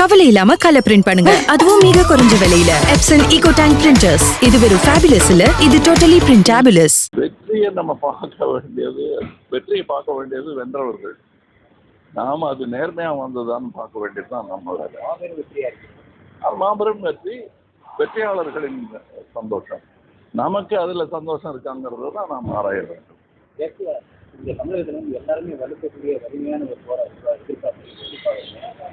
கவலை இல்லாம colour print பண்ணுங்க. அதுவும் மிக குறைஞ்ச விலையில. எப்சன் ஈகோ டேங்க் பிரிண்டர்ஸ் இது வெறும் ஃபேபுலஸ் இல்ல இது டோட்டலி பிரிண்டபிளஸ் வெற்றியை நம்ம பார்க்க வேண்டியது வெற்றியை பார்க்க வேண்டியது வென்றவர்கள். நாம அது நேர்மையா வந்ததான்னு பார்க்க வேண்டியது தான் நம்ம வேலை. மாபெரும் வெற்றியா இருக்கு. அது மாபெரும் வெற்றி வெற்றியாளர்களின் சந்தோஷம். நமக்கு அதுல சந்தோஷம் இருக்காங்கிறத தான் நாம் ஆராய வேண்டும் இந்த தமிழகத்துல எல்லாருமே வலுக்கக்கூடிய வலிமையான ஒரு போரா எதிர்பார்ப்பு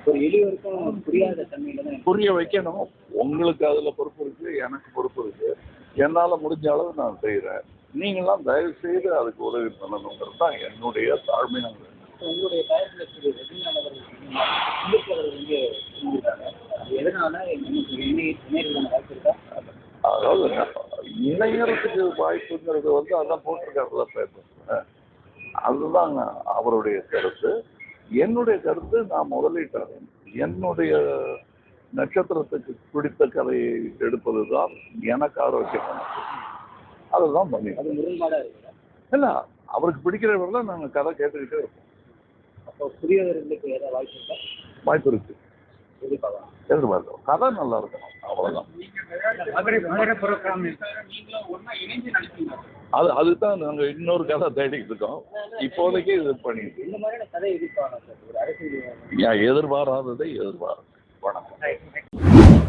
ஒரு எளியவருக்கும் புரியாத தன்மையில தான் புரிய வைக்கணும் உங்களுக்கு அதுல பொறுப்பு இருக்கு எனக்கு பொறுப்பு இருக்கு என்னால முடிஞ்ச அளவு நான் செய்யறேன் நீங்களாம் தயவு செய்து அதுக்கு உதவி பண்ணணுங்கிறது தான் என்னுடைய தாழ்மையான. உங்களுடைய அதாவது இணையறதுக்கு வாய்ப்புங்கிறது வந்து அதான் போட்டிருக்காருல பேப்பர் அதுதான் அவருடைய கருத்து. என்னுடைய கருத்து நான் முதலீட்டாளர் என்னுடைய நட்சத்திரத்துக்கு பிடித்த கதையை எடுப்பது தான் எனக்கு ஆரோக்கியமானது அதுதான் பண்ணி இல்லை அவருக்கு பிடிக்கிறவர்கள நாங்கள் கதை கேட்டுக்கிட்டே இருப்போம். அப்போ புதியவர்களுக்கு ஏதாவது வாய்ப்பு இருக்கா? வாய்ப்பு இருக்கு. எதிர்பார்க்கலாம். கதை நல்லா இருக்கணும். அவ்வளோதான் அது அதுதான் நாங்கள் இன்னொரு கதை தேடிக்கிட்டு இருக்கோம். இப்போதைக்கு இது பண்ணிட்டு இந்த மாதிரியான எதிர்பாராததை எதிர்பார்க்க வணக்கம்.